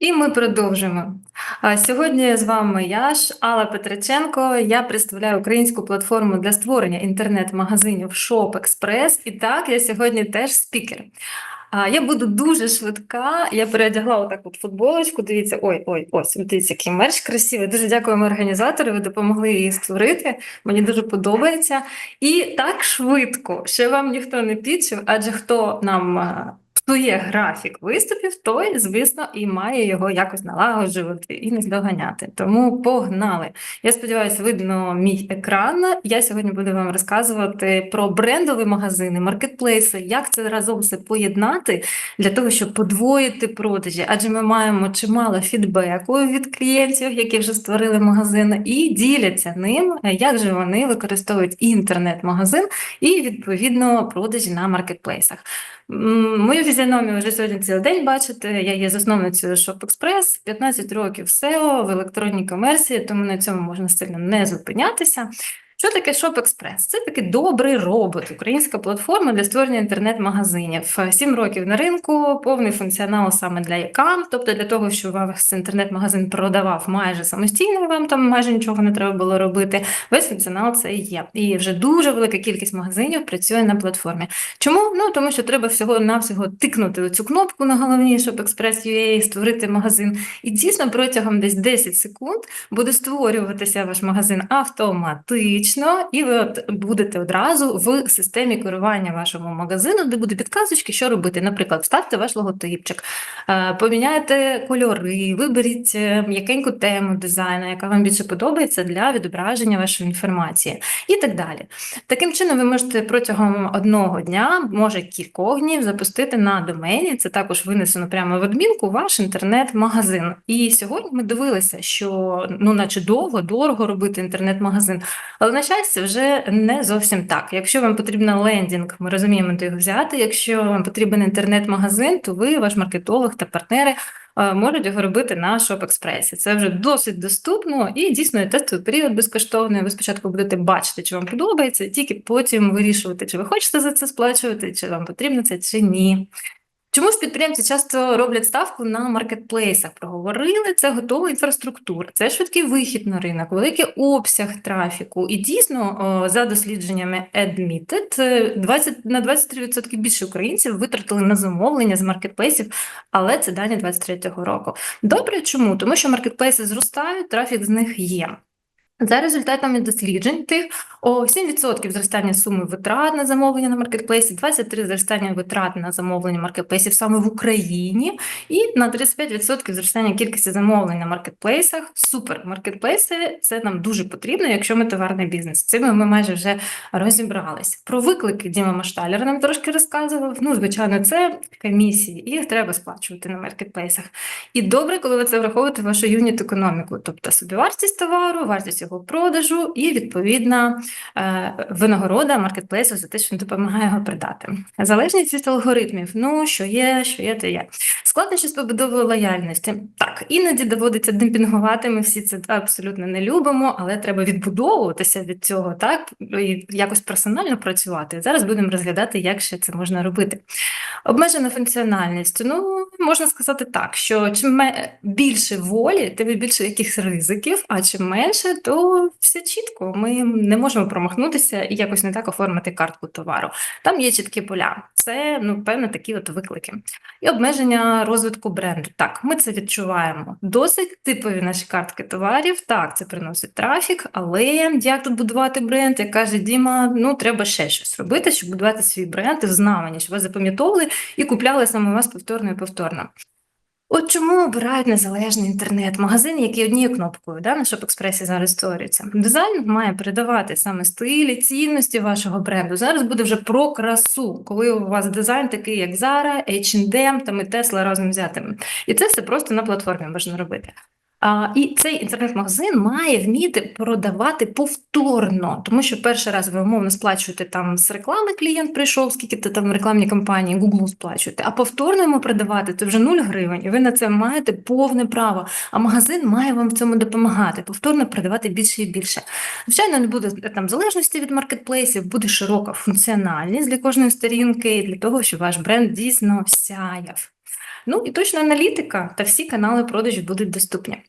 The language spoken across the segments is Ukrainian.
І ми продовжимо. Сьогодні з вами я ж, Алла Петриченко. Я представляю українську платформу для створення інтернет-магазинів Shop Express. І так, я сьогодні теж спікер. Я буду дуже швидка. Я переодягла отак от футболочку. Дивіться, ой, ой, ось, дивіться, який мерч красивий. Дуже дякуємо організатору. Ви допомогли її створити. Мені дуже подобається. І так швидко, що вам ніхто не підчив, адже хто нам псує графік виступів, той, звісно, і має його якось налагоджувати і не здоганяти. Тому погнали. Я сподіваюся, видно мій екран. Я сьогодні буду вам розказувати про брендові магазини, маркетплейси, як це разом все поєднати для того, щоб подвоїти продажі. Адже ми маємо чимало фідбеку від клієнтів, які вже створили магазин, і діляться ним, як же вони використовують інтернет-магазин і відповідно продажі на маркетплейсах. Мою фізіономію вже сьогодні цілий день бачите. Я є засновницею Shop Express, 15 років SEO в електронній комерції, тому на цьому можна сильно не зупинятися. Що таке Shop Express? Це такий добрий робот, українська платформа для створення інтернет-магазинів. Сім років на ринку, повний функціонал саме для ЯКАМ, тобто для того, щоб ваш інтернет-магазин продавав майже самостійно, вам там майже нічого не треба було робити. Весь функціонал це є. І вже дуже велика кількість магазинів працює на платформі. Чому? Ну тому що треба всього-навсього тикнути цю кнопку на головній Shop Express UA, створити магазин. І дійсно протягом десь 10 секунд буде створюватися ваш магазин автоматично, і ви от будете одразу в системі керування вашого магазину, де буде підказочки, що робити. Наприклад, вставте ваш логотипчик, е, поміняйте кольори, виберіть е, м'якеньку тему дизайну, яка вам більше подобається для відображення вашої інформації, і так далі. Таким чином, ви можете протягом одного дня, може кількох днів, запустити на домені. Це також винесено прямо в адмінку ваш інтернет-магазин. І сьогодні ми дивилися, що ну, наче довго, дорого робити інтернет-магазин. Але на щастя, вже не зовсім так. Якщо вам потрібен лендінг, ми розуміємо, де його взяти. Якщо вам потрібен інтернет-магазин, то ви, ваш маркетолог та партнери. е, Можуть його робити на Express. Це вже досить доступно і дійсно тестовий період безкоштовний. Ви спочатку будете бачити, чи вам подобається, тільки потім вирішувати, чи ви хочете за це сплачувати, чи вам потрібно це, чи ні. Чому ж підприємці часто роблять ставку на маркетплейсах? Проговорили, це готова інфраструктура, це швидкий вихід на ринок, великий обсяг трафіку. І дійсно, за дослідженнями Admitted, е, 20, на 23% більше українців витратили на замовлення з маркетплейсів, але це дані 23-го року. Добре, чому? Тому що маркетплейси зростають, трафік з них є. За результатами досліджень тих о 7% зростання суми витрат на замовлення на маркетплейсі, 23% зростання витрат на замовлення маркетплейсів саме в Україні, і на 35% зростання кількості замовлень на маркетплейсах. Супер! Маркетплейси це нам дуже потрібно, якщо ми товарний бізнес. Цим ми майже вже розібрались. Про виклики Діма Машталер нам трошки розказував. Ну, звичайно, це комісії, їх треба сплачувати на маркетплейсах. І добре, коли ви це враховуєте вашу юніт економіку, тобто собівартість товару, вартість його продажу і відповідна е, винагорода маркетплейсу за те, що він допомагає його продати. Залежність від алгоритмів. Ну, що є, що є, то є. Складнощі з побудовою лояльності. Так, іноді доводиться демпінгувати. Ми всі це абсолютно не любимо, але треба відбудовуватися від цього, так і якось персонально працювати. Зараз будемо розглядати, як ще це можна робити. Обмежена функціональність. Ну, можна сказати так, що чим більше волі, тим більше якихось ризиків, а чим менше, то все чітко. Ми не можемо промахнутися і якось не так оформити картку товару. Там є чіткі поля. Це ну, певно такі от виклики. І обмеження розвитку бренду. Так, ми це відчуваємо. Досить типові наші картки товарів. Так, це приносить трафік, але як тут будувати бренд? Як каже Діма, ну треба ще щось робити, щоб будувати свій бренд і взнавання, щоб вас запам'ятовували і купляли саме вас повторно і повторно. От чому обирають незалежний інтернет-магазин, який однією кнопкою да, на Shop-Експресі зараз створюється. Дизайн має передавати саме стилі, цінності вашого бренду. Зараз буде вже про красу, коли у вас дизайн такий, як Zara, H&M там і Tesla разом взятими. І це все просто на платформі можна робити. А, і цей інтернет-магазин має вміти продавати повторно, тому що перший раз ви умовно сплачуєте там з реклами, клієнт прийшов, скільки ти там рекламні кампанії, Google сплачуєте, а повторно йому продавати це вже 0 гривень, і ви на це маєте повне право. А магазин має вам в цьому допомагати, повторно продавати більше і більше. Звичайно, не буде там залежності від маркетплейсів, буде широка функціональність для кожної сторінки, для того, щоб ваш бренд дійсно сяяв. Ну і точна аналітика та всі канали продажів будуть доступні.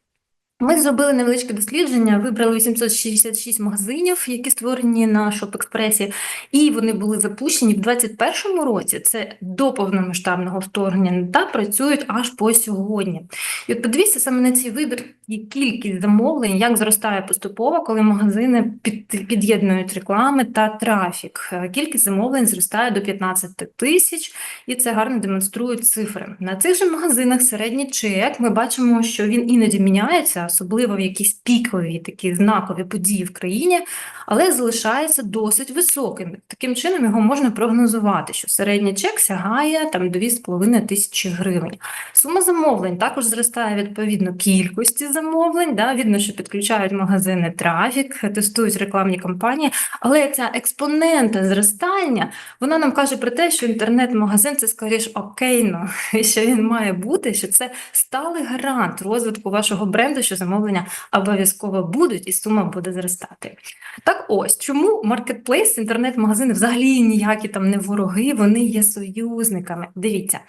Ми зробили невеличке дослідження, вибрали 866 магазинів, які створені на ShopExpress, і вони були запущені в 2021 році. Це до повномасштабного вторгнення, та працюють аж по сьогодні. І от подивіться саме на цей вибір і кількість замовлень, як зростає поступово, коли магазини під, під'єднують реклами та трафік. Кількість замовлень зростає до 15 тисяч, і це гарно демонструють цифри. На цих же магазинах середній чек ми бачимо, що він іноді міняється, особливо в якісь пікові такі знакові події в країні, але залишається досить високим. Таким чином його можна прогнозувати, що середній чек сягає там 2,5 тисячі гривень. Сума замовлень також зростає відповідно кількості замовлень. Да? Видно, що підключають магазини трафік, тестують рекламні кампанії, але ця експонента зростання вона нам каже про те, що інтернет-магазин це скоріш окейно, що він має бути, що це сталий гарант розвитку вашого бренду, що замовлення обов'язково будуть, і сума буде зростати. Так ось чому маркетплейс, інтернет-магазини взагалі ніякі там не вороги, вони є союзниками. Дивіться,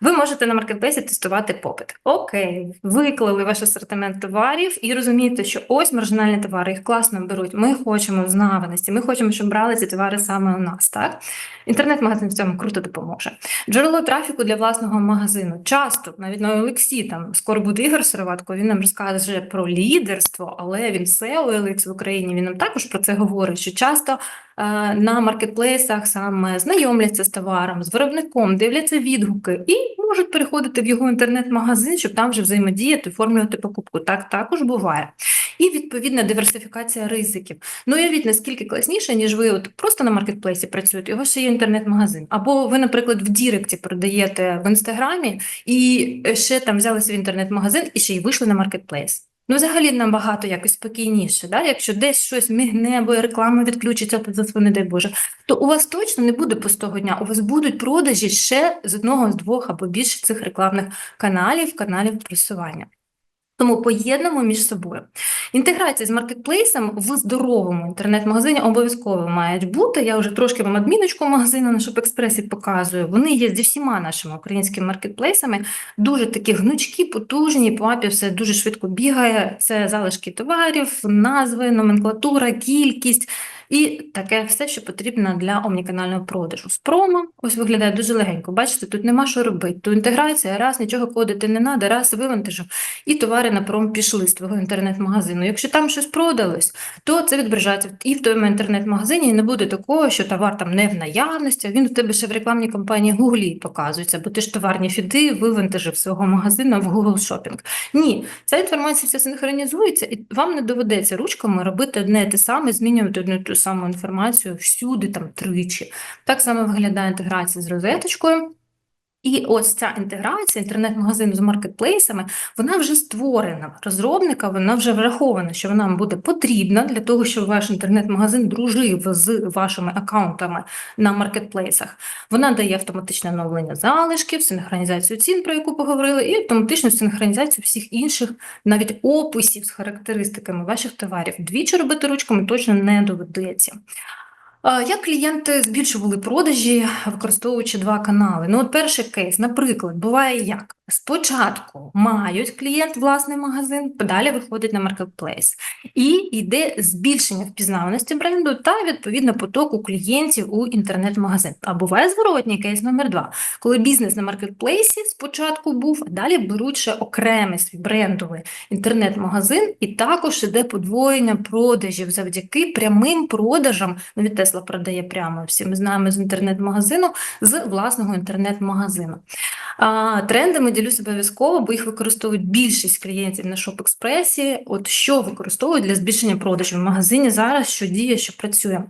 ви можете на маркетплейсі тестувати попит. Окей, виклали ваш асортимент товарів і розумієте, що ось маржинальні товари їх класно беруть. Ми хочемо взнаваності, ми хочемо, щоб брали ці товари саме у нас. Так інтернет-магазин в цьому круто допоможе. Джерело трафіку для власного магазину. Часто навіть на Олексій там скоро буде Ігор Сироватко. Він нам розкаже про лідерство, але він OLX в Україні. Він нам також про це говорить. Що часто на маркетплейсах саме знайомляться з товаром, з виробником, дивляться відгуки і можуть переходити в його інтернет-магазин, щоб там вже взаємодіяти, оформлювати покупку. Так також буває. І відповідна диверсифікація ризиків. Ну, уявіть, наскільки класніше, ніж ви от просто на маркетплейсі працюєте, його ще є інтернет-магазин. Або ви, наприклад, в Діректі продаєте в інстаграмі і ще там взяли свій інтернет-магазин і ще й вийшли на маркетплейс. Ну, взагалі набагато якось спокійніше, да? якщо десь щось мігне, або реклама відключиться, то не дай Боже, то у вас точно не буде пустого дня, у вас будуть продажі ще з одного, з двох або більше цих рекламних каналів, каналів просування. Тому поєднуємо між собою. Інтеграція з маркетплейсом в здоровому інтернет-магазині обов'язково мають бути. Я вже трошки вам адміночку магазину на Шопекспресі показую. Вони є зі всіма нашими українськими маркетплейсами. Дуже такі гнучкі, потужні, по апі все дуже швидко бігає. Це залишки товарів, назви, номенклатура, кількість. І таке все, що потрібно для омніканального продажу. З промо ось виглядає дуже легенько. Бачите, тут нема що робити. Тут інтеграція, раз нічого кодити не треба, раз вивантажив, і товари на пром пішли з твого інтернет-магазину. Якщо там щось продалось, то це відображається і в твоєму інтернет-магазині і не буде такого, що товар там не в наявності, він у тебе ще в рекламній кампанії Google показується, бо ти ж товарні фіди вивантажив свого магазину в Google Shopping. Ні, ця інформація все синхронізується, і вам не доведеться ручками робити одне те саме, змінювати одну ту саму інформацію всюди, там тричі. Так само виглядає інтеграція з розеточкою. І ось ця інтеграція інтернет-магазину з маркетплейсами, вона вже створена. Розробника вона вже врахована, що вона буде потрібна для того, щоб ваш інтернет-магазин дружив з вашими аккаунтами на маркетплейсах. Вона дає автоматичне оновлення залишків, синхронізацію цін, про яку поговорили, і автоматичну синхронізацію всіх інших, навіть описів з характеристиками ваших товарів. Двічі робити ручками точно не доведеться. Як клієнти збільшували продажі, використовуючи два канали? Ну, от перший кейс, наприклад, буває як? Спочатку мають клієнт власний магазин, далі виходить на маркетплейс. І йде збільшення впізнаваності бренду та, відповідно, потоку клієнтів у інтернет-магазин. А буває зворотній кейс номер два, коли бізнес на маркетплейсі спочатку був, а далі беруть ще окремий свій брендовий інтернет-магазин, і також іде подвоєння продажів завдяки прямим продажам. Навіть Тесла продає прямо всі ми знаємо з інтернет-магазину, з власного інтернет-магазину. Трендами ділюсь обов'язково, бо їх використовують більшість клієнтів на Шоп-Експресі. От що використовують для збільшення продажів в магазині зараз, що діє, що працює.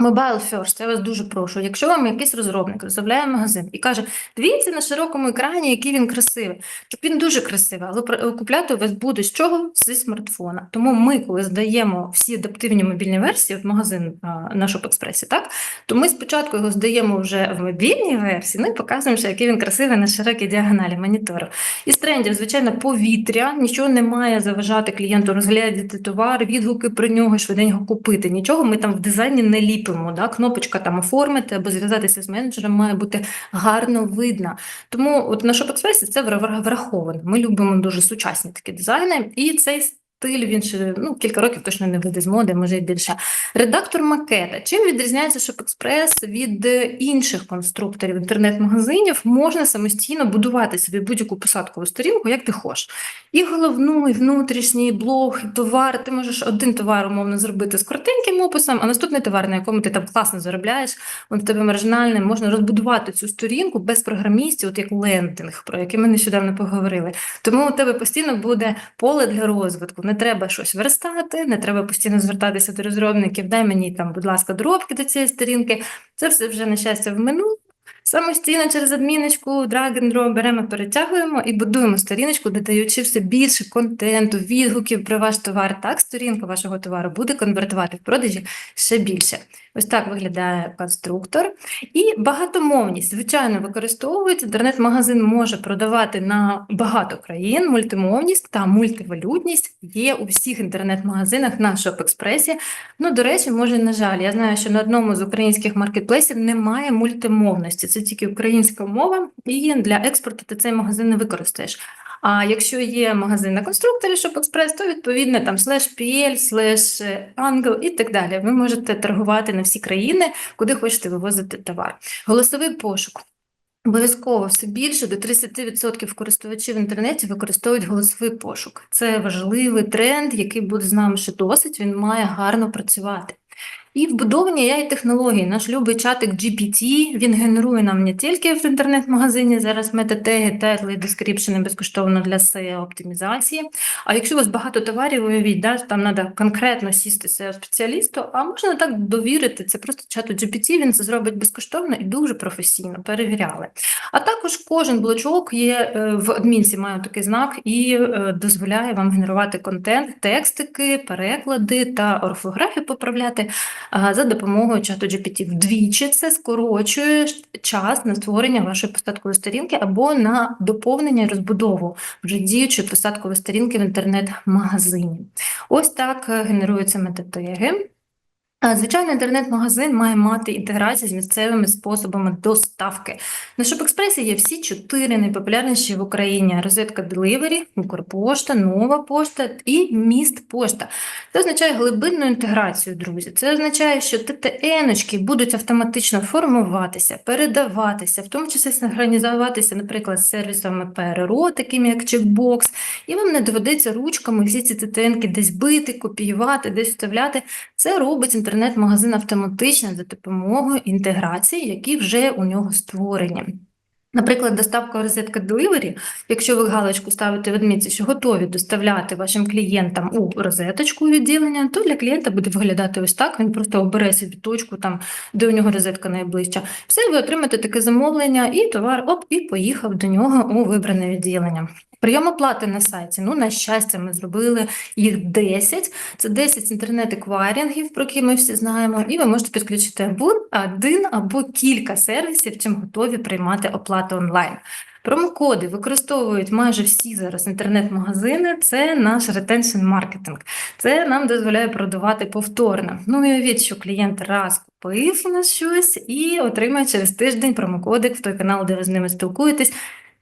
Mobile First, я вас дуже прошу. Якщо вам якийсь розробник розробляє магазин і каже, дивіться на широкому екрані, який він красивий, так він дуже красивий, але купляти вас буде з чого? Зі смартфона. Тому ми, коли здаємо всі адаптивні мобільні версії в магазин на Шоп-Експресі, так то ми спочатку його здаємо вже в мобільній версії, ну і показуємо, що який він красивий на широкій діагоналі монітору. Із трендів, звичайно, повітря, нічого не має заважати клієнту розглядати товар, відгуки про нього, швиденько купити. Нічого ми там в дизайні не ліпимо будь-чому. Да? Кнопочка там оформити або зв'язатися з менеджером має бути гарно видна. Тому от на ShopExpress це враховано. Ми любимо дуже сучасні такі дизайни, і цей стиль він ще ну, кілька років точно не вийде з моди, може і більше. Редактор макета. Чим відрізняється ShopExpress від е, інших конструкторів інтернет-магазинів? Можна самостійно будувати собі будь-яку посадкову сторінку, як ти хочеш. І головну, і внутрішній, блог, і товар. Ти можеш один товар умовно зробити з коротеньким описом, а наступний товар, на якому ти там класно заробляєш, він в тебе маржинальний, можна розбудувати цю сторінку без програмістів, от як лендинг, про який ми нещодавно поговорили. Тому у тебе постійно буде поле для розвитку. Не треба щось верстати, не треба постійно звертатися до розробників. Дай мені там, будь ласка, доробки до цієї сторінки. Це все вже на щастя в минулому. Самостійно через адміночку, drop беремо, перетягуємо і будуємо сторіночку, додаючи все більше контенту, відгуків про ваш товар. Так, сторінка вашого товару буде конвертувати в продажі ще більше. Ось так виглядає конструктор. І багатомовність, звичайно, використовується. Інтернет-магазин може продавати на багато країн. Мультимовність та мультивалютність є у всіх інтернет-магазинах на ShopExpress. Ну, до речі, може, на жаль, я знаю, що на одному з українських маркетплейсів немає мультимовності. Це тільки українська мова, і для експорту ти цей магазин не використаєш. А якщо є магазин на конструкторі ShopExpress, то відповідно там slash PL, slash Angle і так далі. Ви можете торгувати на всі країни, куди хочете вивозити товар. Голосовий пошук. Обов'язково все більше до 30% користувачів в інтернеті використовують голосовий пошук. Це важливий тренд, який буде з нами ще досить. Він має гарно працювати. І вбудовані AI технології. Наш любий чатик GPT, він генерує нам не тільки в інтернет-магазині зараз метатеги, тайтли, дескріпшени безкоштовно для SEO оптимізації. А якщо у вас багато товарів, уявіть, да, там треба конкретно сісти SEO спеціалісту, а можна так довірити. Це просто чату GPT, він це зробить безкоштовно і дуже професійно, перевіряли. А також кожен блочок є е, в адмінці, має такий знак і е, дозволяє вам генерувати контент, текстики, переклади та орфографію поправляти за допомогою чату GPT. Вдвічі це скорочує час на створення вашої посадкової сторінки або на доповнення і розбудову вже діючої посадкової сторінки в інтернет-магазині. Ось так е, генеруються метатеги. Звичайно, інтернет-магазин має мати інтеграцію з місцевими способами доставки. На ShopExpress є всі чотири найпопулярніші в Україні: розетка Delivery, Укрпошта, Нова пошта і Міст пошта. Це означає глибинну інтеграцію, друзі. Це означає, що ТТН-очки будуть автоматично формуватися, передаватися, в тому числі синхронізуватися, наприклад, з сервісами ПРО, такими як Checkbox, і вам не доведеться ручками всі ці ТТНки десь бити, копіювати, десь вставляти. Це робить інтернет-магазин автоматично за допомогою інтеграції, які вже у нього створені. Наприклад, доставка розетка Delivery, якщо ви галочку ставите в адмінці, що готові доставляти вашим клієнтам у розеточку відділення, то для клієнта буде виглядати ось так. Він просто обере собі точку, там, де у нього розетка найближча. Все, ви отримаєте таке замовлення, і товар оп, і поїхав до нього у вибране відділення. Прийом оплати на сайті. Ну, на щастя, ми зробили їх 10. Це 10 інтернет-еквайрінгів, про які ми всі знаємо, і ви можете підключити або один або кілька сервісів, чим готові приймати оплату онлайн. Промокоди використовують майже всі зараз інтернет-магазини. Це наш ретеншн маркетинг. Це нам дозволяє продавати повторно. Ну, уявіть, що клієнт раз купив у нас щось і отримає через тиждень промокодик в той канал, де ви з ними спілкуєтесь.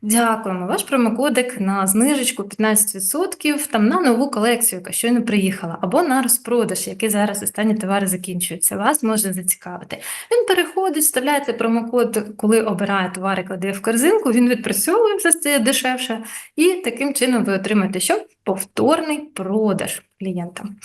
Дякуємо. Ваш промокодик на знижечку 15% там на нову колекцію, яка щойно приїхала, або на розпродаж, який зараз останні товари закінчуються. Вас може зацікавити. Він переходить, вставляєте промокод, коли обирає товар і кладе в корзинку, він відпрацьовує все це дешевше, і таким чином ви отримаєте що? Повторний продаж клієнтам.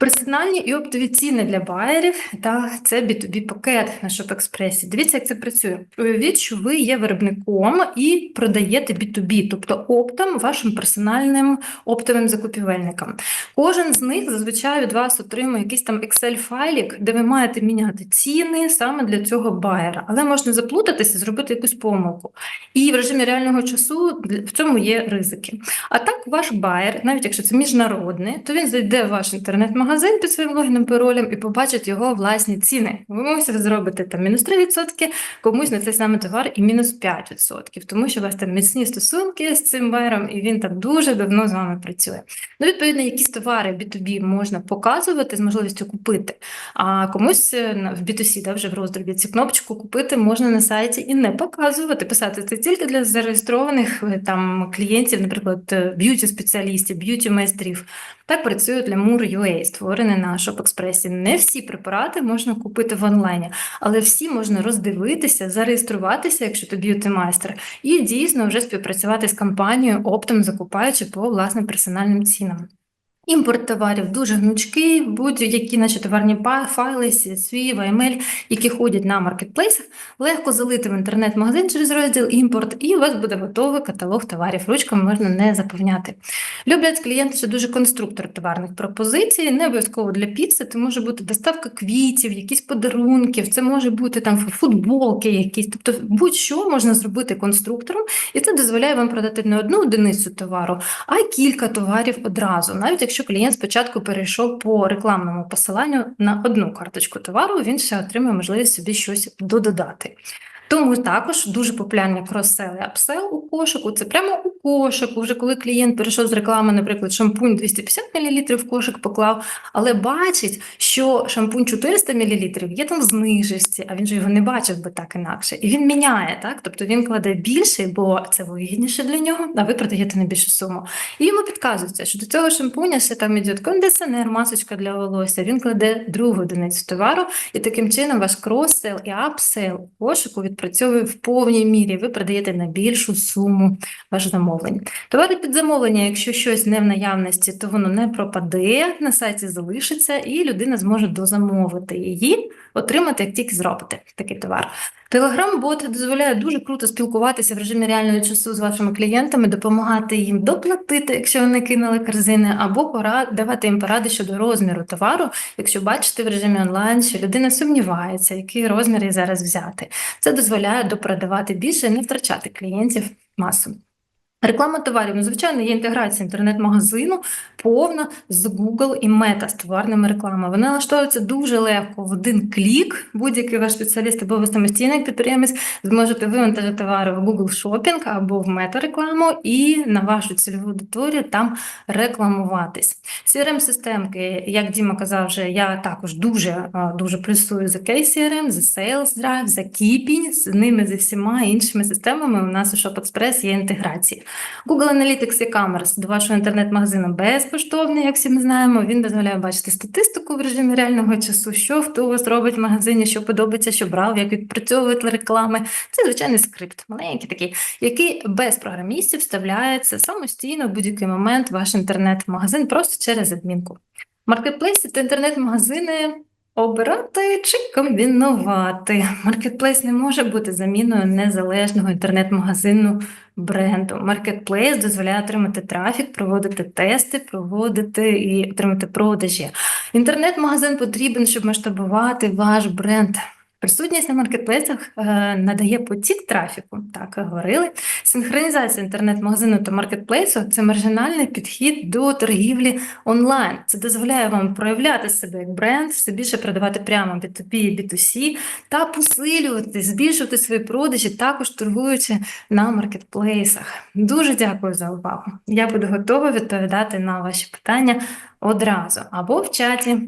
Персональні і оптові ціни для байерів, та це B2B пакет на ShopExpress. Дивіться, як це працює. Уявіть, що ви є виробником і продаєте B2B, тобто оптом вашим персональним оптовим закупівельникам. Кожен з них зазвичай від вас отримує якийсь там Excel-файлік, де ви маєте міняти ціни саме для цього байера. Але можна заплутатися, зробити якусь помилку. І в режимі реального часу в цьому є ризики. А так, ваш байер, навіть якщо це міжнародний, то він зайде в ваш інтернет-магазин магазин під своїм логіном паролем і побачить його власні ціни. Ви зробите там мінус 3%, комусь на цей самий товар і мінус 5%, тому що у вас там міцні стосунки з цим байером, і він там дуже давно з вами працює. Ну, відповідно, якісь товари B2B можна показувати з можливістю купити, а комусь е, в B2C, да, вже в роздробі цю кнопочку купити можна на сайті і не показувати, писати це тільки для зареєстрованих е, там клієнтів, наприклад, б'юті-спеціалістів, б'юті-майстрів. Так працює для Mur.ua, створений на ShopExpress. Не всі препарати можна купити в онлайні, але всі можна роздивитися, зареєструватися, якщо ти б'юті-майстер, і дійсно вже співпрацювати з компанією, оптом закупаючи по власним персональним цінам. Імпорт товарів дуже гнучкий, будь-які наші товарні файли, CSV, VML, які ходять на маркетплейсах, легко залити в інтернет-магазин через розділ імпорт, і у вас буде готовий каталог товарів. Ручками можна не заповняти. Люблять клієнти, що дуже конструктор товарних пропозицій, не обов'язково для піци, це може бути доставка квітів, якісь подарунків, це може бути там футболки якісь, тобто будь-що можна зробити конструктором, і це дозволяє вам продати не одну одиницю товару, а кілька товарів одразу. Навіть якщо клієнт спочатку перейшов по рекламному посиланню на одну карточку товару, він ще отримує можливість собі щось додати. Тому також дуже популярні крос-сел і апсел у кошику. Це прямо у кошику. Вже коли клієнт перейшов з реклами, наприклад, шампунь 250 мл в кошик поклав, але бачить, що шампунь 400 мл є там в знижці, а він же його не бачив би так інакше. І він міняє, так? Тобто він кладе більше, бо це вигідніше для нього, а ви продаєте на більшу суму. І йому підказується, що до цього шампуня ще там іде кондиціонер, масочка для волосся. Він кладе другу одиницю товару, і таким чином ваш крос-сел і апсел у кошику відпрацьовує в повній мірі. Ви продаєте на більшу суму ваш замовлень. Товари під замовлення, якщо щось не в наявності, то воно не пропаде, на сайті залишиться, і людина зможе дозамовити її, отримати, як тільки зробите такий товар. Телеграм-бот дозволяє дуже круто спілкуватися в режимі реального часу з вашими клієнтами, допомагати їм доплатити, якщо вони кинули корзини, або пора давати їм поради щодо розміру товару, якщо бачите в режимі онлайн, що людина сумнівається, який розмір їй зараз взяти. Це дозволяє допродавати більше і не втрачати клієнтів масу. Реклама товарів, ну, звичайно, є інтеграція інтернет-магазину повна з Google і Meta з товарними рекламами. Вони налаштовуються дуже легко в один клік. Будь-який ваш спеціаліст або ви самостійний підприємець зможете вивантажити товари в Google Shopping або в Meta рекламу і на вашу цільову аудиторію там рекламуватись. crm системки як Діма казав, вже я також дуже дуже плюсую за KCRM, за Sales Drive, за Keeping, з ними зі всіма іншими системами. У нас у ShopExpress є інтеграції. Google Analytics e-commerce до вашого інтернет-магазину безкоштовний, як всі ми знаємо. Він дозволяє бачити статистику в режимі реального часу, що хто у вас робить в магазині, що подобається, що брав, як відпрацьовують реклами. Це звичайний скрипт, маленький такий, який без програмістів вставляється самостійно в будь-який момент в ваш інтернет-магазин просто через адмінку. Маркетплейси та інтернет-магазини обирати чи комбінувати. Маркетплейс не може бути заміною незалежного інтернет-магазину бренду. Маркетплейс дозволяє отримати трафік, проводити тести, проводити і отримати продажі. Інтернет-магазин потрібен, щоб масштабувати ваш бренд. Присутність на маркетплейсах е, надає потік трафіку, так говорили. Синхронізація інтернет-магазину та маркетплейсу це маржинальний підхід до торгівлі онлайн. Це дозволяє вам проявляти себе як бренд, все більше продавати прямо B2B і B2C та посилювати, збільшувати свої продажі, також торгуючи на маркетплейсах. Дуже дякую за увагу. Я буду готова відповідати на ваші питання одразу або в чаті.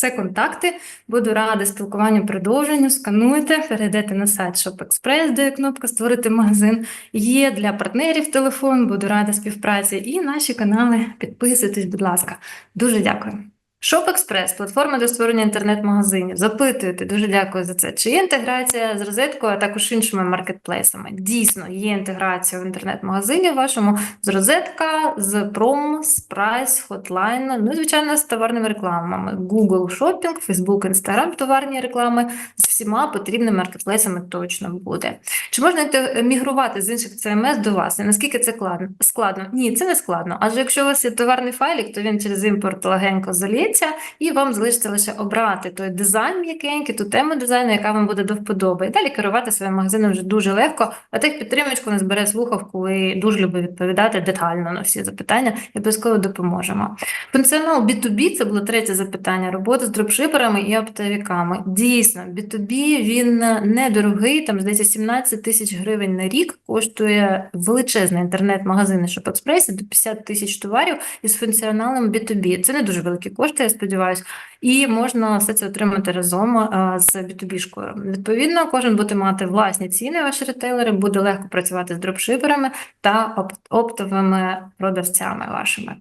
Це контакти. Буду рада спілкуванню продовженню. Скануйте, перейдете на сайт ShopExpress, де є кнопка Створити магазин. Є для партнерів телефон, буду рада співпраці. І наші канали. Підписуйтесь, будь ласка. Дуже дякую. ShopExpress – платформа для створення інтернет-магазинів. Запитуєте, дуже дякую за це. Чи є інтеграція з розеткою, а також іншими маркетплейсами? Дійсно, є інтеграція в інтернет-магазині вашому з розетка, з Prom, з Price, Hotline, ну і, звичайно, з товарними рекламами. Google Shopping, Facebook, Instagram, товарні реклами з всіма потрібними маркетплейсами точно буде. Чи можна мігрувати з інших CMS до вас? І наскільки це кладно- складно? Ні, це не складно. Адже якщо у вас є товарний файлік, то він через імпорт легенько заліється, знадобиться, і вам залишиться лише обрати той дизайн м'якенький, ту тему дизайну, яка вам буде до вподоби. І далі керувати своїм магазином вже дуже легко. А тих підтримочку не збере слухавку і дуже любить відповідати детально на всі запитання. І обов'язково допоможемо. Функціонал B2B – це було третє запитання. Робота з дропшиперами і оптовиками. Дійсно, B2B він недорогий, там здається 17 тисяч гривень на рік коштує величезний інтернет-магазин ShopExpress до 50 тисяч товарів із функціоналом B2B. Це не дуже великі кошти, я сподіваюся, і можна все це отримати разом з B2B-шкою. Відповідно, кожен буде мати власні ціни, ваші ретейлери, буде легко працювати з дропшиперами та оптовими продавцями вашими.